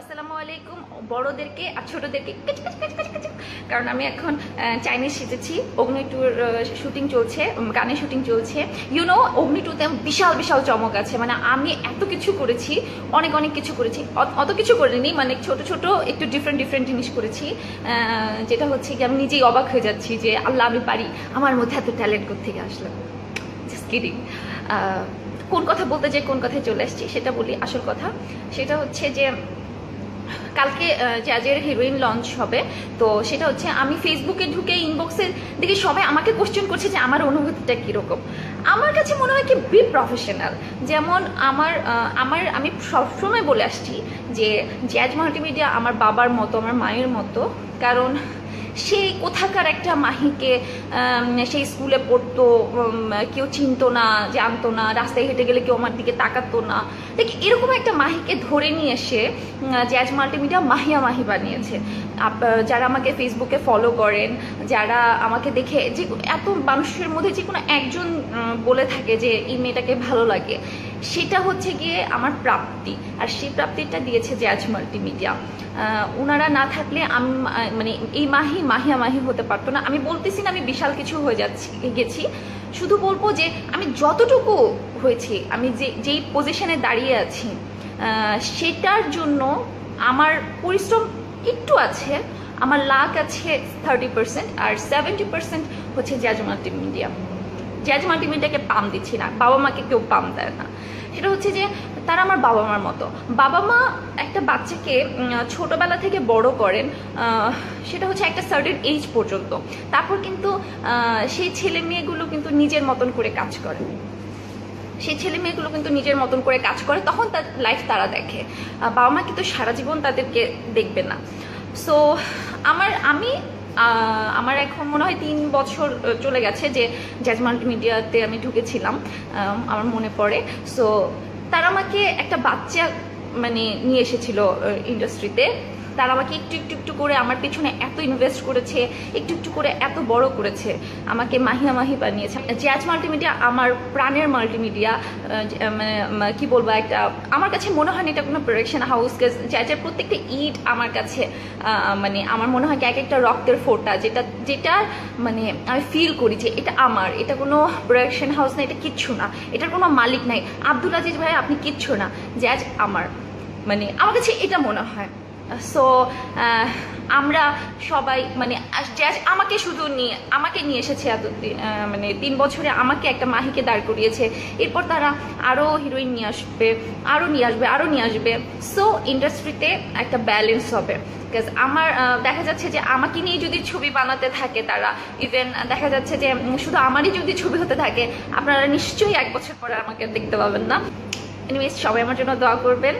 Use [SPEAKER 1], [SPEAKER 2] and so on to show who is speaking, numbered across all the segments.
[SPEAKER 1] আসসালামু আলাইকুম, বড়দেরকে আর ছোটদেরকে। কারণ আমি এখন চাইনিজ শিখেছি। অগ্নি টুর শুটিং চলছে গানের শুটিং চলছে। ইউ নো অগ্নি টুতে বিশাল বিশাল চমক আছে। মানে আমি এত কিছু করেছি, অনেক অনেক কিছু করেছি। অত- কিছু করিনি মানে ছোট ছোট, একটু ডিফারেন্ট ডিফারেন্ট জিনিস করেছি। যেটা হচ্ছে কি, আমি নিজেই অবাক হয়ে যাচ্ছি যে, আল্লাহ, আমি পারি। আমার মধ্যে এত ট্যালেন্ট থেকে আসলো? জাস্ট কিডিং কোন কথা বলতে যে কোন কথায় চলে আসছি, সেটা বলি আসল কথা। সেটা হচ্ছে যে কালকে জ্যাজের হিরোইন লঞ্চ হবে, তো সেটা হচ্ছে আমি ফেসবুকে ঢুকে ইনবক্সে দেখি সবাই আমাকে কোশ্চেন করছে যে আমার অনুভূতিটা কীরকম। আমার কাছে মনে হয় কি বি প্রফেশনাল যেমন আমার আমার, আমি সবসময় বলে আসছি যে জ্যাজ মাল্টিমিডিয়া আমার বাবার মতো, আমার মায়ের মতো, কারণ সেই কোথাকার একটা মাহিকে সেই স্কুলে পড়তো কেউ চিনতো না, জানতো না, রাস্তায় হেঁটে গেলে কেউ আমার দিকে তাকাতো না। দেখি এরকম একটা মাহিকে ধরে নিয়ে এসে জ্যাজ মাল্টিমিডিয়া মাহিয়া মাহি বানিয়েছে। যারা আমাকে ফেসবুকে ফলো করেন, যারা আমাকে দেখে যে এত মানুষের মধ্যে যে কোনো একজন বলে থাকে যে এই মেয়েটাকে ভালো লাগে। সেটা হচ্ছে গিয়ে আমার প্রাপ্তি। আর সেই প্রাপ্তিটা দিয়েছে জ্যাজ মাল্টিমিডিয়া ওনারা না থাকলে আমি মানে এই মাহি, মাহিয়া মাহি হতে পারতো না। আমি বলতেছি না আমি বিশাল কিছু হয়ে যাচ্ছি, গেছি। শুধু বলব যে আমি যতটুকু হয়েছি, আমি যে, যেই পজিশনে দাঁড়িয়ে আছি সেটার জন্য আমার পরিশ্রম একটু আছে, আমার লাক আছে থার্টি পার্সেন্ট আর সেভেন্টি পার্সেন্ট হচ্ছে জ্যাজ মাল্টিমিডিয়া জ্যাজ মাল্টিমিডিয়াকে পাম দিচ্ছি না বাবা মাকে কেউ পাম দেয় না। সেটা হচ্ছে যে তারা আমার বাবা মার মতো। বাবা মা একটা বাচ্চাকে ছোটবেলা থেকে বড় করেন সেটা হচ্ছে একটা সার্টেন এজ পর্যন্ত। তারপর কিন্তু সেই ছেলে মেয়েগুলো কিন্তু নিজের মতন করে কাজ করে। সেই ছেলে মেয়েগুলো কিন্তু নিজের মতন করে কাজ করে, তখন তার লাইফ তারা দেখে। বাবা মা কিন্তু সারা জীবন তাদেরকে দেখবে না। সো আমার, আমি আমার এখন মনে হয় তিন বছর চলে গেছে যে জ্যাজ মিডিয়াতে আমি ঢুকেছিলাম আমার মনে পড়ে। সো তারা আমাকে একটা বাচ্চা মানে নিয়ে এসেছিল ইন্ডাস্ট্রিতে তারা আমাকে একটু একটু একটু করে আমার পিছনে এত ইনভেস্ট করেছে, একটু একটু করে এত বড় করেছে, আমাকে মাহিয়া মাহি বানিয়েছে। জ্যাজ মাল্টিমিডিয়া আমার প্রাণের মাল্টিমিডিয়া মানে কি বলব, একটা, আমার কাছে মনে হয় না এটা কোনো প্রোডাকশন হাউস জ্যাজের প্রত্যেকটা ইট আমার কাছে মানে আমার মনে হয় এক একটা রক্তের ফোটা, যেটা যেটা মানে আমি ফিল করি যে এটা আমার, এটা কোনো প্রোডাকশন হাউস না, এটা কিচ্ছু না, এটার কোনো মালিক নাই। আব্দুল আজিজ ভাই, আপনি কিচ্ছু না জ্যাজ আমার মানে আমার কাছে এটা মনে হয়। সো আমরা সবাই মানে আমাকে শুধু নিয়ে, আমাকে নিয়ে এসেছে এত মানে তিন বছরে আমাকে একটা মাহিকে দাঁড় করিয়েছে। এরপর তারা আরও হিরোইন নিয়ে আসবে আরও নিয়ে আসবে আরও নিয়ে আসবে। সো ইন্ডাস্ট্রিতে একটা ব্যালেন্স হবে। বিকজ আমার দেখা যাচ্ছে যে আমাকে নিয়ে যদি ছবি বানাতে থাকে তারা ইভেন দেখা যাচ্ছে যে শুধু আমারই যদি ছবি হতে থাকে, আপনারা নিশ্চয়ই এক বছর পরে আমাকে দেখতে পাবেন না। এনিওয়েজ সবাই আমার জন্য দোয়া করবেন।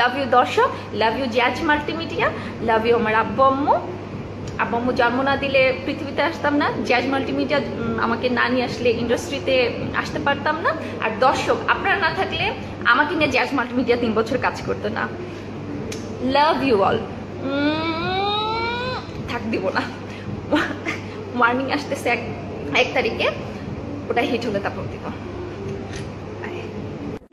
[SPEAKER 1] লাভ ইউ দর্শক love you Jazz multimedia love you আমার আব্বু, আম্মু। আব্বু, আম্মু জন্ম না দিলে পৃথিবীতে আসতাম না। জ্যাজ মাল্টিমিডিয়া আমাকে না নিয়ে আসলে ইন্ডাস্ট্রিতে আসতে পারতাম না। আর দর্শক, আপনারা না থাকলে আমাকে নিয়ে জ্যাজ মাল্টিমিডিয়া তিন বছর কাজ করতো না। লাভ ইউ অল থাক, দিব না। ওয়ার্নিং আসতেছে এক এক তারিখে। ওটা হিট হলে তারপর দিব.